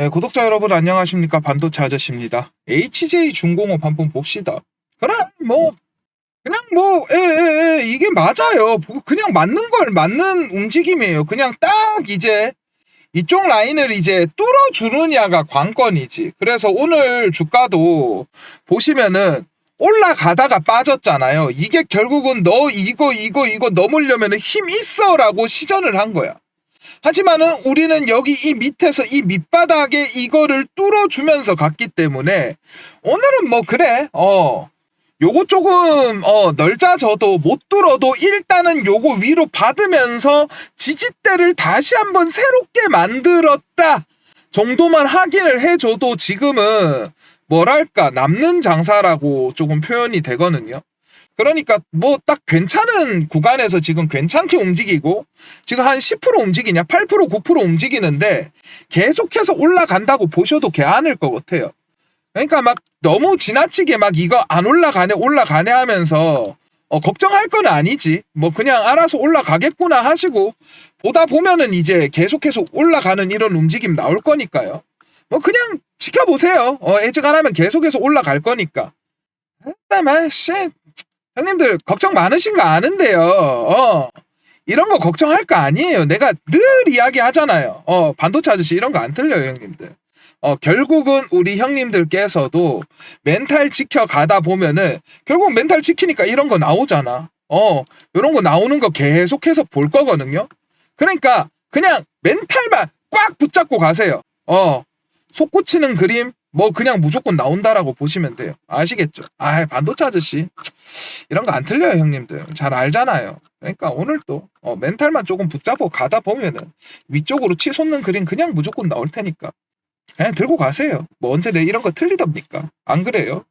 네, 구독자 여러분 안녕하십니까 반도체 아저씨입니다. HJ 중공업 한번 봅시다. 그래 뭐 그냥 뭐 에, 에, 에, 이게 맞아요. 그냥 맞는 걸 맞는 움직임이에요. 그냥 딱 이제 이쪽 라인을 이제 뚫어주느냐가 관건이지. 그래서 오늘 주가도 보시면은 올라가다가 빠졌잖아요. 이게 결국은 너 이거 이거 이거 넘으려면 힘 있어라고 시전을 한 거야. 하지만은 우리는 여기 이 밑에서 이 밑바닥에 이거를 뚫어주면서 갔기 때문에 오늘은 뭐 그래 어 요거 조금 어 넓자져도 못 뚫어도 일단은 요거 위로 받으면서 지지대를 다시 한번 새롭게 만들었다 정도만 확인을 해줘도 지금은 뭐랄까 남는 장사라고 조금 표현이 되거든요. 그러니까 뭐 딱 괜찮은 구간에서 지금 괜찮게 움직이고 지금 한 10% 움직이냐 8% 9% 움직이는데 계속해서 올라간다고 보셔도 개안을 것 같아요. 그러니까 막 너무 지나치게 막 이거 안 올라가네 올라가네 하면서 어, 걱정할 건 아니지. 뭐 그냥 알아서 올라가겠구나 하시고 보다 보면은 이제 계속해서 올라가는 이런 움직임 나올 거니까요. 뭐 그냥 지켜보세요. 어, 예측 안 하면 계속해서 올라갈 거니까. 그다음에 씨 형님들 걱정 많으신 거 아는데요. 어. 이런 거 걱정할 거 아니에요. 내가 늘 이야기하잖아요. 어, 반도체 아저씨 이런 거 안 틀려요, 형님들. 어, 결국은 우리 형님들께서도 멘탈 지켜가다 보면은 결국 멘탈 지키니까 이런 거 나오잖아. 어, 이런 거 나오는 거 계속해서 볼 거거든요. 그러니까 그냥 멘탈만 꽉 붙잡고 가세요. 어, 솟구치는 그림 뭐 그냥 무조건 나온다라고 보시면 돼요. 아시겠죠? 아, 반도체 아저씨 이런 거 안 틀려요, 형님들. 잘 알잖아요. 그러니까 오늘 또 어, 멘탈만 조금 붙잡고 가다 보면은 위쪽으로 치솟는 그림 그냥 무조건 나올 테니까 그냥 들고 가세요. 뭐 언제 내 이런 거 틀리답니까? 안 그래요?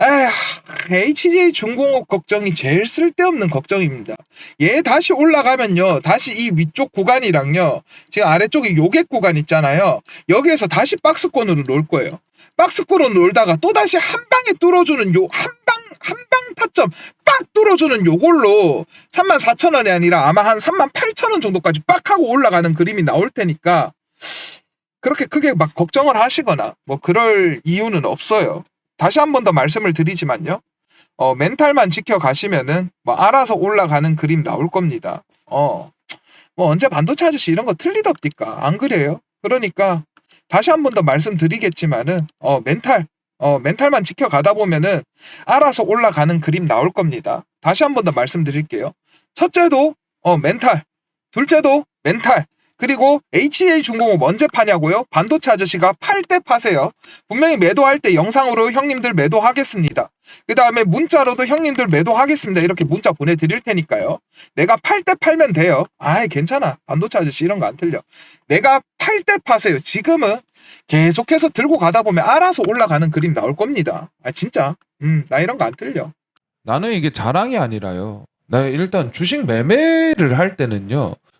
에휴, HJ 중공업 걱정이 제일 쓸데없는 걱정입니다. 얘 다시 올라가면요, 다시 이 위쪽 구간이랑요, 지금 아래쪽에 요객 구간 있잖아요. 여기에서 다시 박스권으로 놀 거예요. 박스권으로 놀다가 또 다시 한 방에 뚫어주는 요 한 방 한 방 타점 빡 뚫어주는 요걸로 34,000원이 아니라 아마 한 38,000원 정도까지 빡 하고 올라가는 그림이 나올 테니까 그렇게 크게 막 걱정을 하시거나 뭐 그럴 이유는 없어요. 다시 한 번 더 말씀을 드리지만요. 어, 멘탈만 지켜가시면은 뭐 알아서 올라가는 그림 나올 겁니다. 어, 뭐 언제 반도체 아저씨 이런 거 틀리답니까? 안 그래요? 그러니까 다시 한 번 더 말씀드리겠지만은 어, 멘탈 어, 멘탈만 지켜가다 보면은 알아서 올라가는 그림 나올 겁니다. 다시 한 번 더 말씀드릴게요. 첫째도 어, 멘탈, 둘째도 멘탈, 그리고 HA 중공업 언제 파냐고요? 반도체 아저씨가 팔 때 파세요. 분명히 매도할 때 영상으로 형님들 매도하겠습니다. 그 다음에 문자로도 형님들 매도하겠습니다. 이렇게 문자 보내드릴 테니까요. 내가 팔 때 팔면 돼요. 아이 괜찮아. 반도체 아저씨 이런 거 안 틀려. 내가 팔 때 파세요. 지금은 계속해서 들고 가다 보면 알아서 올라가는 그림 나올 겁니다. 아 진짜. 음, 나 이런 거 안 틀려. 나는 이게 자랑이 아니라요. 나 일단 주식 매매를 할 때는요.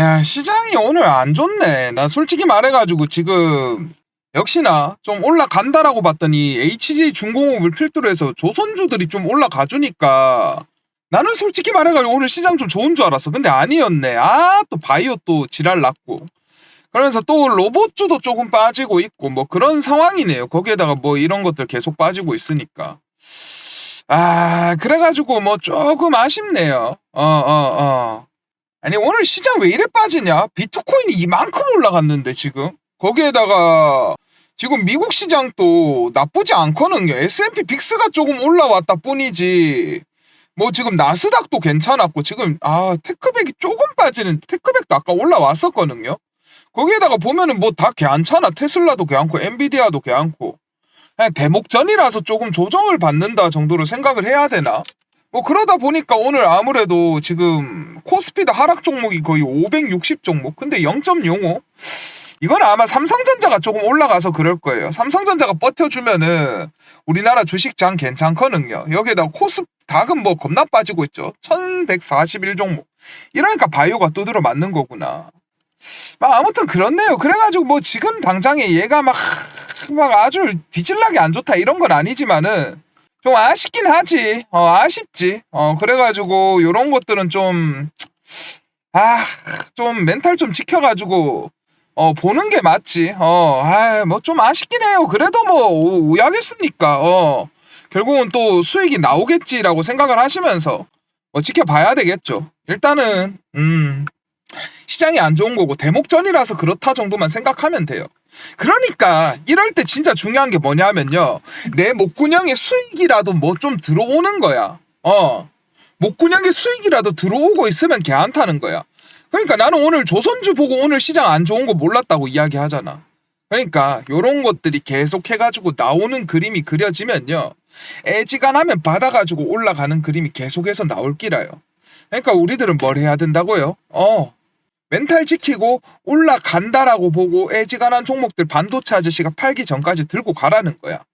야, 시장이 오늘 안 좋네. 나 솔직히 말해가지고 지금 역시나 좀 올라간다라고 봤더니 HG 중공업을 필두로 해서 조선주들이 좀 올라가 주니까 나는 솔직히 말해가지고 오늘 시장 좀 좋은 줄 알았어. 근데 아니었네. 아, 또 바이오 또 지랄 났고. 그러면서 또 로봇주도 조금 빠지고 있고 뭐 그런 상황이네요. 거기에다가 뭐 이런 것들 계속 빠지고 있으니까. 아, 그래가지고 뭐 조금 아쉽네요. 어, 어, 어. 아니 오늘 시장 왜 이래 빠지냐? 비트코인이 이만큼 올라갔는데 지금 거기에다가 지금 미국 시장도 나쁘지 않거든요. S&P 빅스가 조금 올라왔다 뿐이지. 뭐 지금 나스닥도 괜찮았고 지금 아 테크백이 조금 빠지는 테크백도 아까 올라왔었거든요. 거기에다가 보면은 뭐 다 괜찮아. 테슬라도 괜찮고 엔비디아도 괜찮고 그냥 대목전이라서 조금 조정을 받는다 정도로 생각을 해야 되나? 뭐 그러다 보니까 오늘 아무래도 지금 코스피드 하락 종목이 거의 560 종목. 근데 0.05 이건 아마 삼성전자가 조금 올라가서 그럴 거예요. 삼성전자가 버텨주면은 우리나라 주식장 괜찮거든요. 여기에다 코스닥은 뭐 겁나 빠지고 있죠. 1141 종목. 이러니까 바이오가 두드러 맞는 거구나. 막 아무튼 그렇네요. 그래가지고 뭐 지금 당장에 얘가 막, 막 아주 뒤질나게 안 좋다 이런 건 아니지만은 좀 아쉽긴 하지. 어, 아쉽지. 어, 그래가지고 요런 것들은 좀, 아, 좀 멘탈 좀 지켜가지고 어, 보는 게 맞지. 어, 아, 뭐 좀 아쉽긴 해요. 그래도 뭐 오- 오야겠습니까? 어, 결국은 또 수익이 나오겠지라고 생각을 하시면서 뭐 지켜봐야 되겠죠. 일단은 음 시장이 안 좋은 거고 대목전이라서 그렇다 정도만 생각하면 돼요. 그러니까 이럴 때 진짜 중요한 게 뭐냐면요. 내 목구녕에 수익이라도 뭐 좀 들어오는 거야. 어. 목구녕에 수익이라도 들어오고 있으면 개안타는 거야. 그러니까 나는 오늘 조선주 보고 오늘 시장 안 좋은 거 몰랐다고 이야기하잖아. 그러니까 요런 것들이 계속 해가지고 나오는 그림이 그려지면요. 애지간하면 받아가지고 올라가는 그림이 계속해서 나올 기라요. 그러니까 우리들은 뭘 해야 된다고요? 어. 멘탈 지키고 올라간다라고 보고 애지간한 종목들 반도체 아저씨가 팔기 전까지 들고 가라는 거야.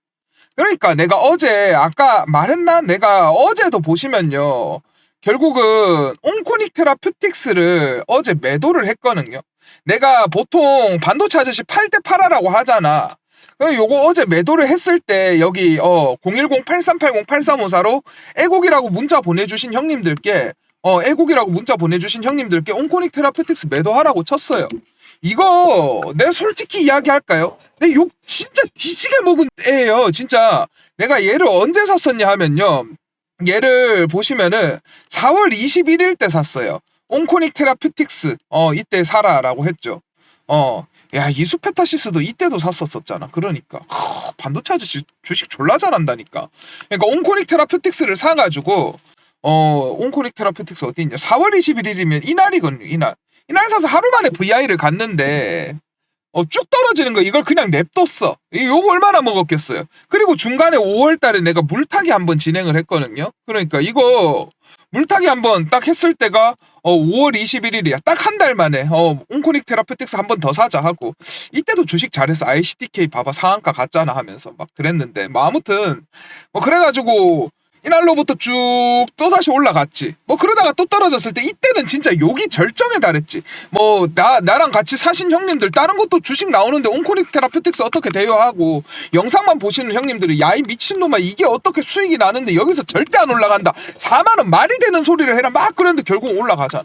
그러니까 내가 어제 아까 말했나? 내가 어제도 보시면요. 결국은 옹코닉 테라퓨틱스를 어제 매도를 했거든요. 내가 보통 반도체 아저씨 팔 때 팔아라고 하잖아. 요거 어제 매도를 했을 때 여기 어 010-8380-8354로 애국이라고 문자 보내주신 형님들께 어 애국이라고 문자 보내주신 형님들께 옹코닉 테라퓨틱스 매도하라고 쳤어요. 이거 내가 솔직히 이야기할까요? 내 욕 진짜 뒤지게 먹은 애예요. 진짜 내가 얘를 언제 샀었냐 하면요. 얘를 보시면은 4월 21일 때 샀어요. 옹코닉 테라퓨틱스 어 이때 사라라고 했죠. 어. 야, 이수페타시스도 이때도 샀었었잖아. 그러니까. 하, 반도체 아저씨 주식 졸라 잘한다니까. 그러니까 온코닉 테라퓨틱스를 사가지고, 어, 온코닉 테라퓨틱스 어디 있냐. 4월 21일이면 이날이거든요, 이날. 이날 사서 하루 만에 VI를 갔는데, 어, 쭉 떨어지는 거 이걸 그냥 냅뒀어. 이 요거 얼마나 먹었겠어요. 그리고 중간에 5월 달에 내가 물타기 한번 진행을 했거든요. 그러니까 이거 물타기 한번 딱 했을 때가 어 5월 21일이야. 딱 한 달 만에 어 온코닉 테라피틱스 한 번 더 사자 하고 이때도 주식 잘해서 ICTK 봐봐 상한가 갔잖아 하면서 막 그랬는데 뭐 아무튼 뭐 그래가지고 이날로부터 쭉 또다시 올라갔지. 뭐 그러다가 또 떨어졌을 때 이때는 진짜 욕이 절정에 달했지. 뭐 나 나랑 같이 사신 형님들 다른 것도 주식 나오는데 온코닉 테라피틱스 어떻게 돼요 하고 영상만 보시는 형님들이 야이 미친놈아 이게 어떻게 수익이 나는데 여기서 절대 안 올라간다. 4만 원 말이 되는 소리를 해라 막 그랬는데 결국 올라가잖아.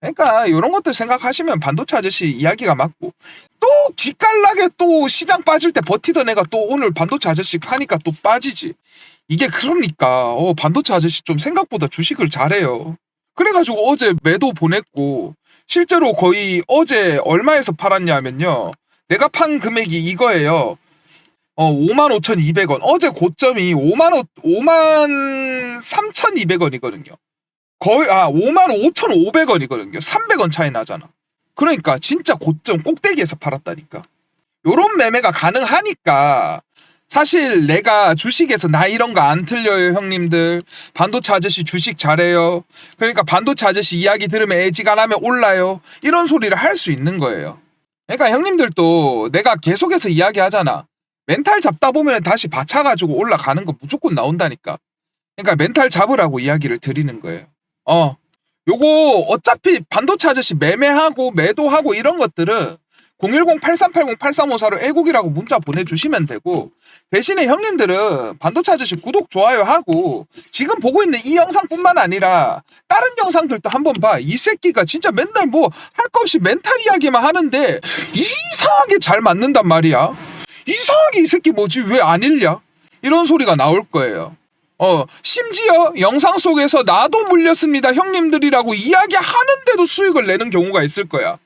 그러니까 이런 것들 생각하시면 반도체 아저씨 이야기가 맞고 또 기깔나게 또 시장 빠질 때 버티던 애가 또 오늘 반도체 아저씨 하니까 또 빠지지. 이게 그러니까 어, 반도체 아저씨 좀 생각보다 주식을 잘해요. 그래가지고 어제 매도 보냈고 실제로 거의 어제 얼마에서 팔았냐면요. 내가 판 금액이 이거예요. 어, 55,200원. 어제 고점이 5만 5만 3,200원이거든요. 거의 아 55,500원이거든요. 300원 차이 나잖아. 그러니까 진짜 고점 꼭대기에서 팔았다니까. 요런 매매가 가능하니까 사실 내가 주식에서 나 이런 거 안 틀려요 형님들. 반도체 아저씨 주식 잘해요. 그러니까 반도체 아저씨 이야기 들으면 애지간하면 올라요. 이런 소리를 할 수 있는 거예요. 그러니까 형님들도 내가 계속해서 이야기하잖아. 멘탈 잡다 보면 다시 받쳐가지고 올라가는 거 무조건 나온다니까. 그러니까 멘탈 잡으라고 이야기를 드리는 거예요. 어. 요거 어차피 반도체 아저씨 매매하고 매도하고 이런 것들은 010-8380-8354로 애국이라고 문자 보내주시면 되고 대신에 형님들은 반도체 아저씨 구독 좋아요 하고 지금 보고 있는 이 영상뿐만 아니라 다른 영상들도 한번 봐. 이 새끼가 진짜 맨날 뭐 할 거 없이 멘탈 이야기만 하는데 이상하게 잘 맞는단 말이야. 이상하게 이 새끼 뭐지 왜 안 읽냐? 이런 소리가 나올 거예요. 어, 심지어 영상 속에서 나도 물렸습니다 형님들이라고 이야기하는데도 수익을 내는 경우가 있을 거야.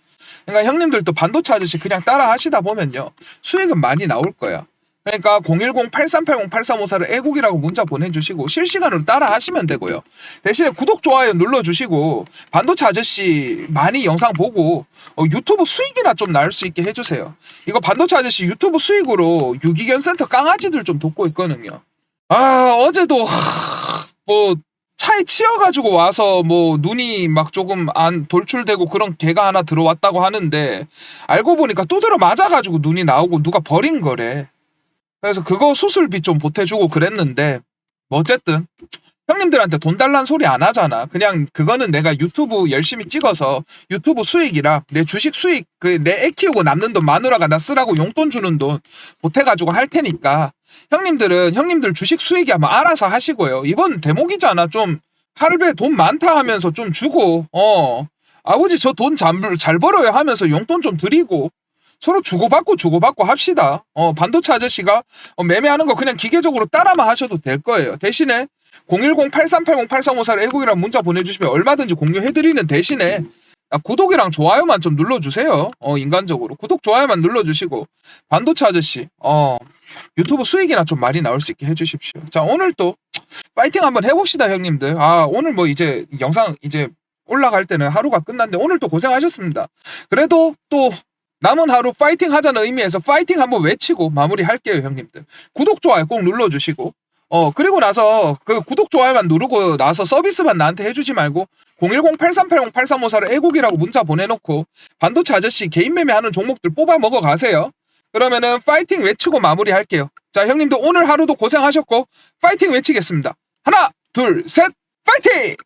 그러니까 형님들도 반도체 아저씨 그냥 따라 하시다 보면요. 수익은 많이 나올 거야. 그러니까 010-8380-8354를 애국이라고 문자 보내주시고 실시간으로 따라 하시면 되고요. 대신에 구독, 좋아요 눌러주시고 반도체 아저씨 많이 영상 보고 어, 유튜브 수익이나 좀 날 수 있게 해주세요. 이거 반도체 아저씨 유튜브 수익으로 유기견 센터 깡아지들 좀 돕고 있거든요. 아 어제도 하, 뭐 차에 치여가지고 와서 뭐 눈이 막 조금 안 돌출되고 그런 개가 하나 들어왔다고 하는데 알고 보니까 두드려 맞아가지고 눈이 나오고 누가 버린 거래. 그래서 그거 수술비 좀 보태주고 그랬는데 뭐 어쨌든 형님들한테 돈 달란 소리 안 하잖아. 그냥 그거는 내가 유튜브 열심히 찍어서 유튜브 수익이라 내 주식 수익 그 내 애 키우고 남는 돈 마누라가 나 쓰라고 용돈 주는 돈 보태가지고 할 테니까 형님들은 형님들 주식 수익이 아마 알아서 하시고요. 이번 대목이잖아. 좀 할배 돈 많다 하면서 좀 주고 어 아버지 저 돈 잘 벌어요 하면서 용돈 좀 드리고 서로 주고받고 주고받고 합시다. 어 반도체 아저씨가 어, 매매하는 거 그냥 기계적으로 따라만 하셔도 될 거예요. 대신에 010-8380-8354로 애국이랑 문자 보내주시면 얼마든지 공유해드리는 대신에 아, 구독이랑 좋아요만 좀 눌러주세요. 어, 인간적으로. 구독, 좋아요만 눌러주시고, 반도체 아저씨, 어, 유튜브 수익이나 좀 많이 나올 수 있게 해주십시오. 자, 오늘 또, 파이팅 한번 해봅시다, 형님들. 아, 오늘 뭐 이제 영상 이제 올라갈 때는 하루가 끝났는데, 오늘 또 고생하셨습니다. 그래도 또, 남은 하루 파이팅 하자는 의미에서 파이팅 한번 외치고 마무리할게요, 형님들. 구독, 좋아요 꼭 눌러주시고, 어, 그리고 나서 그 구독, 좋아요만 누르고 나서 서비스만 나한테 해주지 말고 010-8380-8354로 애국이라고 문자 보내놓고 반도체 아저씨 개인 매매하는 종목들 뽑아 먹어 가세요. 그러면은 파이팅 외치고 마무리할게요. 자, 형님들 오늘 하루도 고생하셨고 파이팅 외치겠습니다. 하나, 둘, 셋, 파이팅!